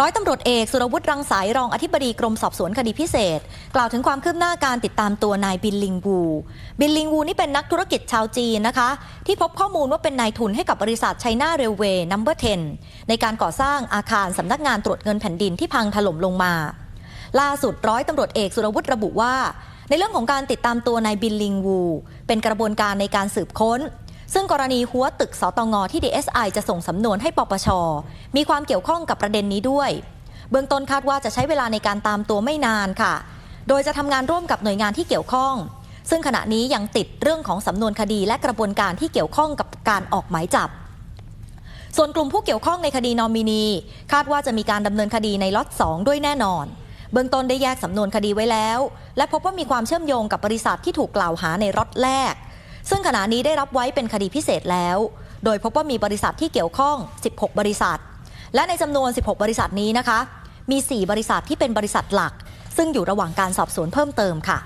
ร้อยตำรวจเอกสุรวุฒิรังสายรองอธิบดีกรมสอบสวนคดีพิเศษ กล่าวถึงความคืบหน้าการติดตามตัวนายบินลิงวู บินลิงวูนี่เป็นนักธุรกิจชาวจีนนะคะ ที่พบข้อมูลว่าเป็นนายทุนให้กับบริษัทไชน่าเรลเวย์นัมเบอร์10ในการก่อสร้างอาคารสำนักงานตรวจเงินแผ่นดินที่พังถล่มลงมา ล่าสุดร้อยตำรวจเอกสุรวุฒิระบุว่า ในเรื่องของการติดตามตัวนายบินลิงวู เป็นกระบวนการในการสืบค้น ซึ่งกรณีหัวตึกสตงที่ DSI จะส่งสำนวนให้ปปช มีความเกี่ยวข้องกับประเด็นนี้ด้วย เบื้องต้นคาดว่าจะใช้เวลาในการตามตัวไม่นานค่ะ โดยจะทำงานร่วมกับหน่วยงานที่เกี่ยวข้อง ซึ่งขณะนี้ยังติดเรื่องของสำนวนคดีและกระบวนการที่เกี่ยวข้องกับการออกหมายจับ ส่วนกลุ่มผู้เกี่ยวข้องในคดีนอมินี คาดว่าจะมีการดำเนินคดีในล็อต2ด้วยแน่นอนเบื้องต้นได้แยกสำนวนคดีไว้แล้ว และพบว่ามีความเชื่อมโยงกับบริษัทที่ถูกกล่าวหาในล็อตแรก ซึ่งขณะนี้ได้รับไว้เป็นคดีพิเศษแล้ว โดยพบว่ามีบริษัทที่เกี่ยวข้อง 16 บริษัท และในจำนวน 16 บริษัทนี้นะคะ มี 4 บริษัทที่เป็นบริษัทหลัก ซึ่งอยู่ระหว่างการสอบสวนเพิ่มเติมค่ะ